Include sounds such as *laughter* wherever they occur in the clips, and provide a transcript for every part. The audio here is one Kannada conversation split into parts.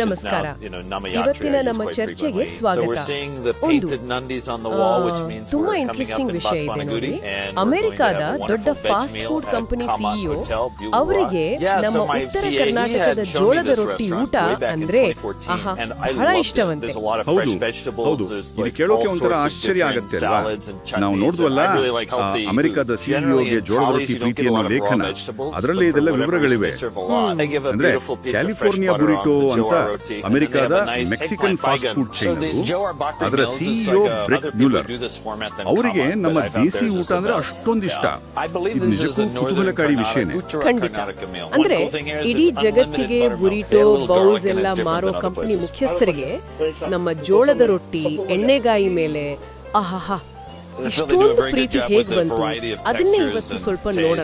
ನಮಸ್ಕಾರ. ಇವತ್ತಿನ ನಮ್ಮ ಚರ್ಚೆಗೆ ಸ್ವಾಗತ. ಒಂದು ತುಂಬಾ ಇಂಟ್ರೆಸ್ಟಿಂಗ್ ವಿಷಯ ಇದೆ ನೋಡಿ. ಅಮೆರಿಕಾದ ದೊಡ್ಡ ಫಾಸ್ಟ್ ಫುಡ್ ಕಂಪನಿ ಸಿಇಒ ಅವರಿಗೆ ನಮ್ಮ ಉತ್ತರ ಕರ್ನಾಟಕದ ಜೋಳದ ರೊಟ್ಟಿ ಊಟ ಅಂದ್ರೆ ಬಹಳ ಇಷ್ಟವಂತೆ. ಹೌದು ಕೇಳೋಕೆ ಒಂಥರ ಆಶ್ಚರ್ಯ ಆಗುತ್ತೆ ನಾವು ನೋಡಿದ್ವಲ್ಲ ಅಮೆರಿಕದ ಸಿಇಒಗೆ ಜೋಳದ ರೊಟ್ಟಿ ಪ್ರೀತಿಯನ್ನು ಲೇಖನ. ಅದರಲ್ಲಿ ಇದೆಲ್ಲ ವಿವರಗಳಿವೆ. ಅಂದ್ರೆ ಕ್ಯಾಲಿಫೋರ್ನಿಯಾ ಬುರಿಟೋ ಅಂತ ಅಮೆರಿಕದ ಮೆಕ್ಸಿಕನ್ ಫಾಸ್ಟ್ ಫುಡ್ ಚೈನ್ ಅದರ ಸಿಇಒ ಬ್ರೆಟ್ ಮ್ಯೂಲರ್ ಅವರಿಗೆ ನಮ್ಮ ದೇಸಿ ಊಟ ಅಂದ್ರೆ ಅಷ್ಟೊಂದು ಇಷ್ಟ ನಿಜಕ್ಕೂ ಕುತೂಹಲಕಾರಿ ವಿಷಯನೇ. ಅಂದ್ರೆ ಇಡೀ ಜಗತ್ತಿಗೆ ಬುರಿಟೋ ಬೌಲ್ಸ್ ಎಲ್ಲ ಮಾರೋ ಕಂಪನಿ ಮುಖ್ಯಸ್ಥರಿಗೆ ನಮ್ಮ ಜೋಳದ ರೊಟ್ಟಿ ಎಣ್ಣೆಗಾಯಿ ಮೇಲೆ ಆಹಾಹಾ. ಇಷ್ಟೊಂದು ಪ್ರೀತಿ ಹೇಗ್ ಬಂತು? ಅದನ್ನೇ ಇವತ್ತು ಸ್ವಲ್ಪ ನೋಡೋಣ.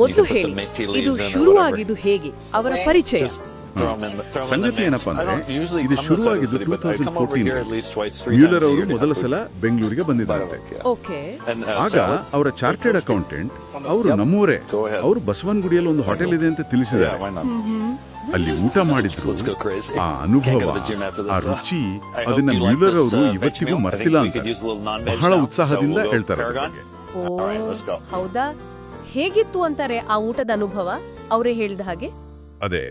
ಮೊದಲು ಹೇಳಿ ಇದು ಶುರುವಾಗಿದ್ದು ಹೇಗೆ? ಅವರ ಪರಿಚಯ. ಸಂಗತಿ ಏನಪ್ಪಾ ಅಂದ್ರೆ ಇದು ಶುರುವಾಗಿದ್ದು ಟೂ ತೌಸಂಡ್ ಫೋರ್ಟೀನ್ ಮ್ಯೂಲರ್ ಅವರು ಮೊದಲ ಸಲ ಬೆಂಗಳೂರಿಗೆ ಬಂದಿದ್ದಾರೆ ಆಗ ಅವರ ಚಾರ್ಟೆಡ್ ಅಕೌಂಟೆಂಟ್ ಅವರು ನಮ್ಮೂರೇ ಅವರು ಬಸವನಗುಡಿಯಲ್ಲಿ ಒಂದು ಹೋಟೆಲ್ ಇದೆ ಅಂತ ತಿಳಿಸಿದ್ದಾರೆ. Mm-hmm. ಅಲ್ಲಿ ಊಟ ಮಾಡಿದ್ರು. ಆ ಅನುಭವ ಆ ರುಚಿ ಅದನ್ನ ಮ್ಯೂಲರ್ ಅವರು ಇವತ್ತಿಗೂ ಮರೆತಿಲ್ಲ ಅಂತ. ಬಹಳ ಉತ್ಸಾಹದಿಂದ ಹೇಳ್ತಾರೆ ಹೌದಾ? ಹೇಗಿತ್ತು ಅಂತಾರೆ ಆ ಊಟದ ಅನುಭವ? ಅವರೇ ಹೇಳಿದ ಹಾಗೆ? ಅದೇ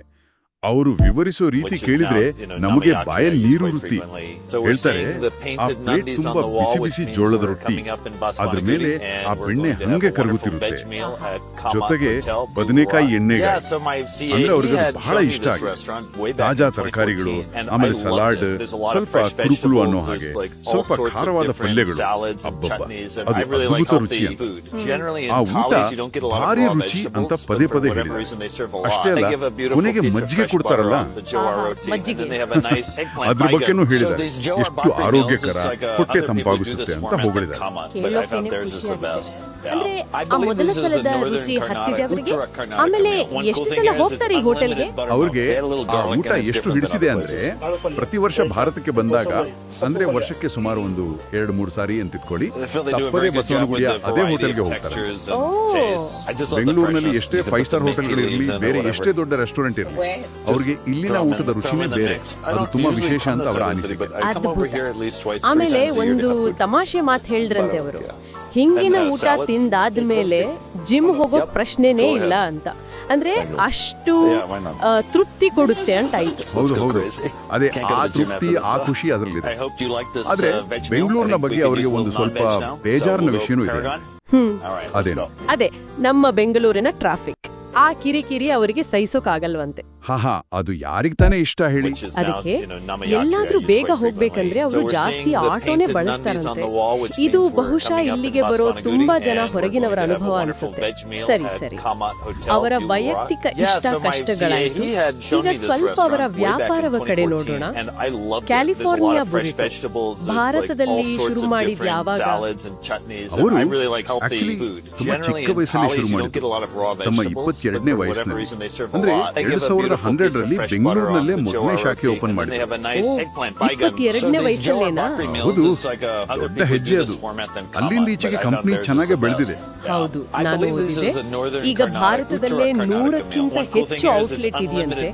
ಅವರು ವಿವರಿಸೋ ರೀತಿ ಕೇಳಿದ್ರೆ ನಮಗೆ ಬಾಯಲ್ಲಿ ವೃತ್ತಿ ಹೇಳ್ತಾರೆ ಆ ಪ್ಲೇಟ್ ತುಂಬಾ ಬಿಸಿ ಬಿಸಿ ಜೋಳದ ರೊಟ್ಟಿ. ಅದ್ರ ಮೇಲೆ ಆ ಬೆಣ್ಣೆ ಹಂಗೆ ಕರಗುತ್ತಿರುತ್ತೆ. ಜೊತೆಗೆ ಬದನೆಕಾಯಿ ಎಣ್ಣೆ ಅಂದ್ರೆ ಅವ್ರಿಗೆ ಬಹಳ ಇಷ್ಟ ಆಗಿದೆ. ತಾಜಾ ತರಕಾರಿಗಳು ಆಮೇಲೆ ಸಲಾಡ್ ಸ್ವಲ್ಪ ಕುರುಕುಲು ಅನ್ನೋ ಹಾಗೆ. ಸ್ವಲ್ಪ ಖಾರವಾದ ಪಲ್ಯಗಳು. ಅದು ಅದ್ಭುತ ರುಚಿ. ಅಂತ ಆ ಊಟ ಭಾರಿ ರುಚಿ ಅಂತ ಪದೇ ಪದೇ ಹೇಳಿದೆ ಅಷ್ಟೇ ಅಲ್ಲ ಕೊನೆಗೆ ಮಜ್ಜಿಗೆ ಕೊಡ್ತಾರಲ್ಲ? *laughs* ಅದ್ರ ಬಗ್ಗೆನೂ ಹೇಳಿದ್ದಾರೆ. ಎಷ್ಟು ಆರೋಗ್ಯಕರ ಹೊಟ್ಟೆ ತಂಪಾಗಿಸುತ್ತೆ ಅಂತ ಹೊಗಳಿದ್ದಾರೆ ಅವ್ರಿಗೆ ಆ ಊಟ ಎಷ್ಟು ಹಿಡಿಸಿದೆ ಅಂದ್ರೆ ಪ್ರತಿ ವರ್ಷ ಭಾರತಕ್ಕೆ ಬಂದಾಗ ಅಂದ್ರೆ ವರ್ಷಕ್ಕೆ ಸುಮಾರು ಒಂದು ಎರಡು ಮೂರು ಸಾರಿ ಅಂತ ಇಟ್ಕೊಳ್ಳಿ ತಪ್ಪದೇ ಬಸವನಗುಡಿಯ ಅದೇ ಹೋಟೆಲ್ಗೆ ಹೋಗ್ತಾರೆ. ಬೆಂಗಳೂರಿನಲ್ಲಿ ಎಷ್ಟೇ ಫೈವ್ ಸ್ಟಾರ್ ಹೋಟೆಲ್ಗಳು ಇರಲಿ ಬೇರೆ ಎಷ್ಟೇ ದೊಡ್ಡ ರೆಸ್ಟೋರೆಂಟ್ ಇರಲಿ ಅವ್ರಿಗೆ ಇಲ್ಲಿನ ಊಟದ ರುಚಿನೇ ಬೇರೆ. ಅದು ತುಂಬಾ ವಿಶೇಷ ಅಂತ ಅವರ ಅನಿಸಿಕೆ. ಅದ್ಭುತ. ಆಮೇಲೆ ಒಂದು ತಮಾಷೆ ಮಾತು ಹೇಳಿದ್ರಂತೆ ಅವರು. ಹಿಂಗಿನ ಊಟ ತಿಂದಾದ್ಮೇಲೆ ಜಿಮ್ ಹೋಗೋ ಪ್ರಶ್ನೆನೇ ಇಲ್ಲ ಅಂತ. ಅಂದ್ರೆ ಅಷ್ಟು ತೃಪ್ತಿ ಕೊಡುತ್ತೆ ಅಂತ ಆಯ್ತು. ಹೌದು ಹೌದು. ಅದೇ ಆ ತೃಪ್ತಿ ಆ ಖುಷಿ ಅದರಲ್ಲಿದೆ. ಆದ್ರೆ ಬೆಂಗಳೂರಿನ ಬಗ್ಗೆ ಅವರಿಗೆ ಒಂದು ಸ್ವಲ್ಪ ಬೇಜಾರಿನ ವಿಷಯನೂ ಇದೆ. ಅದೇ ನಮ್ಮ ಬೆಂಗಳೂರಿನ ಟ್ರಾಫಿಕ್ ಆ ಕಿರಿಕಿರಿ ಅವರಿಗೆ ಸಹಿಸೋಕಾಗಲ್ವಂತೆ. ಅದು ಯಾರಿಗ್ ತಾನೇ ಇಷ್ಟ ಹೇಳಿ. ಅದಕ್ಕೆ ಎಲ್ಲಾದ್ರೂ ಬೇಗ ಹೋಗ್ಬೇಕಂದ್ರೆ ಅವರು ಜಾಸ್ತಿ ಆಟೋನೇ ಬಳಸ್ತಾರಂತೆ. ಇದು ಬಹುಶಃ ಇಲ್ಲಿಗೆ ಬರೋ ತುಂಬಾ ಜನ ಹೊರಗಿನವರ ಅನುಭವ ಅನ್ಸುತ್ತೆ ಸರಿ ಸರಿ. ಅವರ ವೈಯಕ್ತಿಕ ಇಷ್ಟ ಕಷ್ಟಗಳಾಯಿತು ಈಗ ಸ್ವಲ್ಪ ಅವರ ವ್ಯಾಪಾರವ ಕಡೆ ನೋಡೋಣ. ಕ್ಯಾಲಿಫೋರ್ನಿಯಾ ಭಾರತದಲ್ಲಿ ಶುರು ಮಾಡಿದ ಯಾವಾಗ ಚಿಕ್ಕ ವಯಸ್ಸಲ್ಲಿ ಶುರು ಮಾಡಿದ್ರು ತಮ್ಮ ಇಪ್ಪತ್ತ ಎರಡನೇ ವಯಸ್ಸಿನಲ್ಲಿ. ಅಂದ್ರೆ ಎರಡ್ ಸಾವಿರದ ಹನ್ನೆರಡರಲ್ಲಿ ಬೆಂಗಳೂರಿನಲ್ಲೇ ಮೊದಲನೇ ಶಾಖೆ ಓಪನ್ ಮಾಡಿದ್ರು. Oh. ಹೌದು. ದೊಡ್ಡ ಹೆಜ್ಜೆ ಅದು. ಅಲ್ಲಿಂದ ಈಚೆಗೆ ಕಂಪನಿ ಚೆನ್ನಾಗಿ ಬೆಳೆದಿದೆ. ಹೌದು ನಾನು ಓದಿದೆ. ಈಗ ಭಾರತದಲ್ಲೇ ನೂರಕ್ಕಿಂತ ಹೆಚ್ಚು ಔಟ್ಲೆಟ್ ಇದೆಯಂತೆ?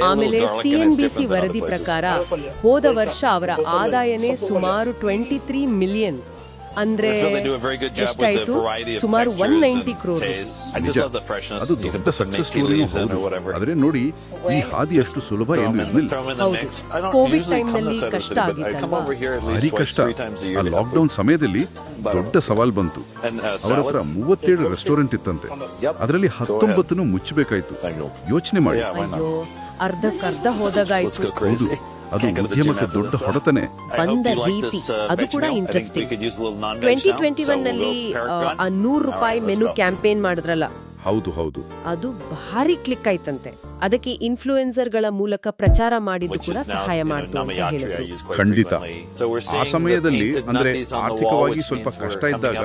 ಆಮೇಲೆ ಸಿಎನ್ಬಿಸಿ ವರದಿ ಪ್ರಕಾರ ಹೋದ ವರ್ಷ ಅವರ ಆದಾಯನೇ ಸುಮಾರು ಟ್ವೆಂಟಿ ತ್ರೀ ಮಿಲಿಯನ್ ಅಂದ್ರೆ ಎಷ್ಟಾಯ್ತು? ಸುಮಾರು ಒನ್ ನೈಂಟಿ ಕ್ರೋರ್ ಅದು ದೊಡ್ಡ ಸಕ್ಸಸ್ ಸ್ಟೋರಿ ಆದ್ರೆ ನೋಡಿ ಈ ಹಾದಿ ಅಷ್ಟು ಸುಲಭ ಎಂದು ಇರಲಿಲ್ಲ. ಹೌದು. ಕೋವಿಡ್ ಟೈಮ್ನಲ್ಲಿ ಕಷ್ಟ ಆಗಿತ್ತು ಕಷ್ಟ. ಆ ಲಾಕ್ಡೌನ್ ಸಮಯದಲ್ಲಿ ದೊಡ್ಡ ಸವಾಲ್ ಬಂತು. ಅವರ ಹತ್ರ ಮೂವತ್ತೇಳು ರೆಸ್ಟೋರೆಂಟ್ ಇತ್ತಂತೆ. ಅದರಲ್ಲಿ ಹತ್ತೊಂಬತ್ತನ್ನು ಮುಚ್ಚಬೇಕಾಯ್ತು. ಯೋಚನೆ ಮಾಡಿ. ಅಯ್ಯೋ ಅರ್ಧಕ್ಕರ್ಧ ಹೋದಾಗಾಯ್ತು. ಹೌದು. ಅದು ಉದ್ಯಮಕ್ಕೆ ದೊಡ್ಡ ಹೊಡೆತನೆ. ಬಂದ ರೀತಿ ಅದು ಕೂಡ ಇಂಟ್ರೆಸ್ಟಿಂಗ್ ಟ್ವೆಂಟಿ ಟ್ವೆಂಟಿ ಒನ್ನಲ್ಲಿ ಆ ನೂರು ರೂಪಾಯಿ ಮೆನು ಕ್ಯಾಂಪೇನ್ ಮಾಡಿದ್ರಲ್ಲ. ಹೌದು ಹೌದು. ಅದು ಭಾರಿ ಕ್ಲಿಕ್ ಆಯ್ತಂತೆ. ಅದಕ್ಕೆ ಇನ್ಫ್ಲೂಯೆನ್ಸರ್ಗಳ ಮೂಲಕ ಪ್ರಚಾರ ಮಾಡಿದ್ದು ಕೂಡ ಸಹಾಯ ಮಾಡ್ತು ಅಂತ ಹೇಳಿದ್ರು. ಖಂಡಿತ. ಆ ಸಮಯದಲ್ಲಿ ಅಂದ್ರೆ ಆರ್ಥಿಕವಾಗಿ ಸ್ವಲ್ಪ ಕಷ್ಟ ಇದ್ದಾಗ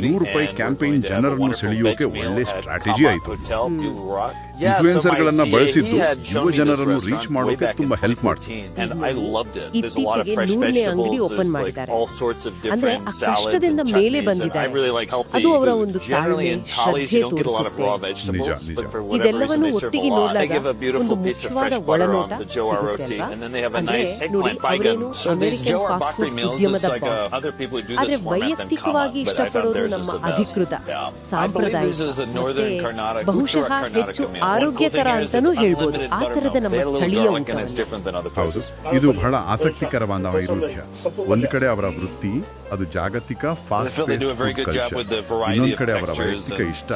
ನೂರು ರೂಪಾಯಿ ಕ್ಯಾಂಪೇನ್ ಜನರನ್ನು ಸೆಳೆಯೋಕೆ ಒಳ್ಳೆ ಸ್ಟ್ರಾಟಜಿ ಆಯಿತು. ಇನ್ಫ್ಲೂಯೆನ್ಸರ್ಗಳನ್ನ ಬಳಸಿದ್ದು ಯುವ ಜನರನ್ನು ರೀಚ್ ಮಾಡೋಕೆ ತುಂಬಾ ಹೆಲ್ಪ್ ಮಾಡ್ತು. ಇತ್ತೀಚೆಗೆ ನೂರನೇ ಅಂಗಡಿ ಓಪನ್ ಮಾಡಿದ್ದಾರೆ. ಅಂದ್ರೆ ಕಷ್ಟದಿಂದ ಮೇಲೆ ಬಂದಿದ್ದಾರೆ. ಅದು ಅವರ ಒಂದು ತಾಳ್ಮೆ ಶ್ರದ್ಧೆ ಇದೆಲ್ಲವನ್ನು ಒಟ್ಟಿಗೆ ನೋಡಿದಾಗ ಒಂದು ಮುಖ್ಯವಾದ ಒಳನೋಟ ಉದ್ಯಮದ ಆದ್ರೆ ವೈಯಕ್ತಿಕವಾಗಿ ಇಷ್ಟಪಡೋದು ನಮ್ಮ ಅಧಿಕೃತ ಸಾಂಪ್ರದಾಯಿಕ ಬಹುಶಃ ಹೆಚ್ಚು ಆರೋಗ್ಯಕರ ಅಂತಲೂ ಹೇಳ್ಬೋದು. ಆ ತರದ ನಮ್ಮ ಸ್ಥಳೀಯ ಇದು ಬಹಳ ಆಸಕ್ತಿಕರವಾದ ವೈರುಧ್ಯ. *laughs* ಒಂದ್ ಕಡೆ ಅವರ ವೃತ್ತಿ ಅದು ಜಾಗತಿಕ ಫಾಸ್ಟ್ ಫುಡ್ ಕಲ್ಚರ್ ಇನ್ನೊಂದ್ ಕಡೆ ಅವರ ವೈಯಕ್ತಿಕ ಇಷ್ಟ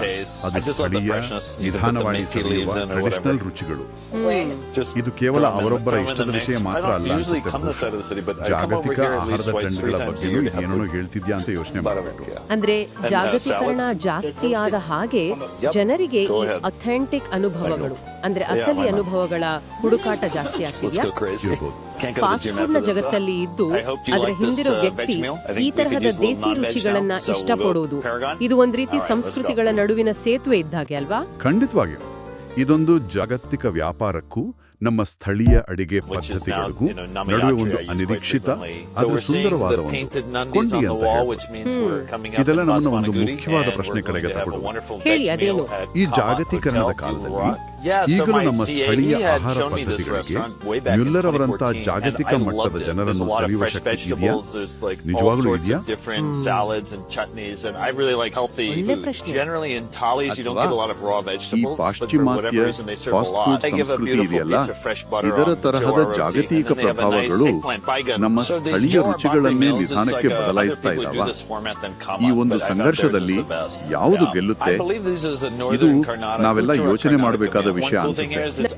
ಅದು ಸ್ಥಳೀಯ ನಿಧಾನವಾಗಿ ಸೆಳೆಯುವ ಟ್ರೆಡಿಷನಲ್ ರುಚಿಗಳು. ಇದು ಕೇವಲ ಅವರೊಬ್ಬರ ಇಷ್ಟದ ವಿಷಯ ಮಾತ್ರ ಅಲ್ಲ ಜಾಗತಿಕ ಆಹಾರದ ಟ್ರೆಂಡ್ಗಳ ಬಗ್ಗೆಯೂ ಇದೇನೋ ಹೇಳ್ತಿದ್ಯಾ ಅಂತ ಯೋಚನೆ ಮಾಡಬೇಕು. ಅಂದ್ರೆ ಜಾಗತೀಕರಣ ಜಾಸ್ತಿ ಆದ ಹಾಗೆ ಜನರಿಗೆ ಈ ಅಥೆಂಟಿಕ್ ಅನುಭವಗಳು ಅಂದ್ರೆ ಅಸಲಿ ಅನುಭವಗಳ ಹುಡುಕಾಟ ಜಾಸ್ತಿ ಆಗ್ತಿದೆಯಾ? ಫಾಸ್ಟ್ ಫುಡ್ನ ಜಗತ್ತಲ್ಲಿ ಇದ್ದು ಅದರ ಹಿಂದಿರೋ ವ್ಯಕ್ತಿ ಈ ತರಹದ ದೇಸಿ ರುಚಿಗಳನ್ನ ಇಷ್ಟಪಡುವುದು. ಇದು ಒಂದ್ ರೀತಿ ಸಂಸ್ಕೃತಿಗಳ ನಡುವಿನ ಸೇತುವೆ ಇದ್ದಾಗೆ ಅಲ್ವಾ? ಖಂಡಿತವಾಗಿಯೂ. ಇದೊಂದು ಜಾಗತಿಕ ವ್ಯಾಪಾರಕ್ಕೂ ನಮ್ಮ ಸ್ಥಳೀಯ ಅಡಿಗೆ ಪದ್ಧತಿಗಳಿಗೂ ನಡುವೆ ಒಂದು ಅನಿರೀಕ್ಷಿತ ಆದರೆ ಸುಂದರವಾದ ಒಂದು ಕೊಂಡಿ ಅಂತ ಇದೆಲ್ಲ ನಮ್ಮನ್ನು ಒಂದು ಮುಖ್ಯವಾದ ಪ್ರಶ್ನೆ ಕಡೆಗೆ ತಗೊಂಡು ಈ ಜಾಗತೀಕರಣದ ಕಾಲದಲ್ಲಿ ಈಗಲೂ ನಮ್ಮ ಸ್ಥಳೀಯ ಆಹಾರ ಪದ್ಧತಿಗಳಿಗೆ ಮ್ಯುಲ್ಲರ್ ಅವರಂತಹ ಜಾಗತಿಕ ಮಟ್ಟದ ಜನರನ್ನು ಸೆಳೆಯುವ ಶಕ್ತಿ ಇದೆಯಾ? ನಿಜವಾಗ್ಲೂ ಇದೆಯಾ? ಈ ಪಾಶ್ಚಿಮಾತ್ಯ ಫಾಸ್ಟ್ ಫುಡ್ ಸಂಸ್ಕೃತಿ ಇದೆಯಲ್ಲ? ಇದರ ತರಹದ ಜಾಗತಿಕ ಪ್ರಭಾವಗಳು ನಮ್ಮ ಸ್ಥಳೀಯ ರುಚಿಗಳನ್ನೇ ನಿಧಾನಕ್ಕೆ ಬದಲಾಯಿಸ್ತಾ ಇದ್ದಾವ? ಈ ಒಂದು ಸಂಘರ್ಷದಲ್ಲಿ ಯಾವುದು ಗೆಲ್ಲುತ್ತೆ? ಇದು ನಾವೆಲ್ಲ ಯೋಚನೆ ಮಾಡಬೇಕಾದ ವಿಷಯ ಅನ್ಸುತ್ತೆ.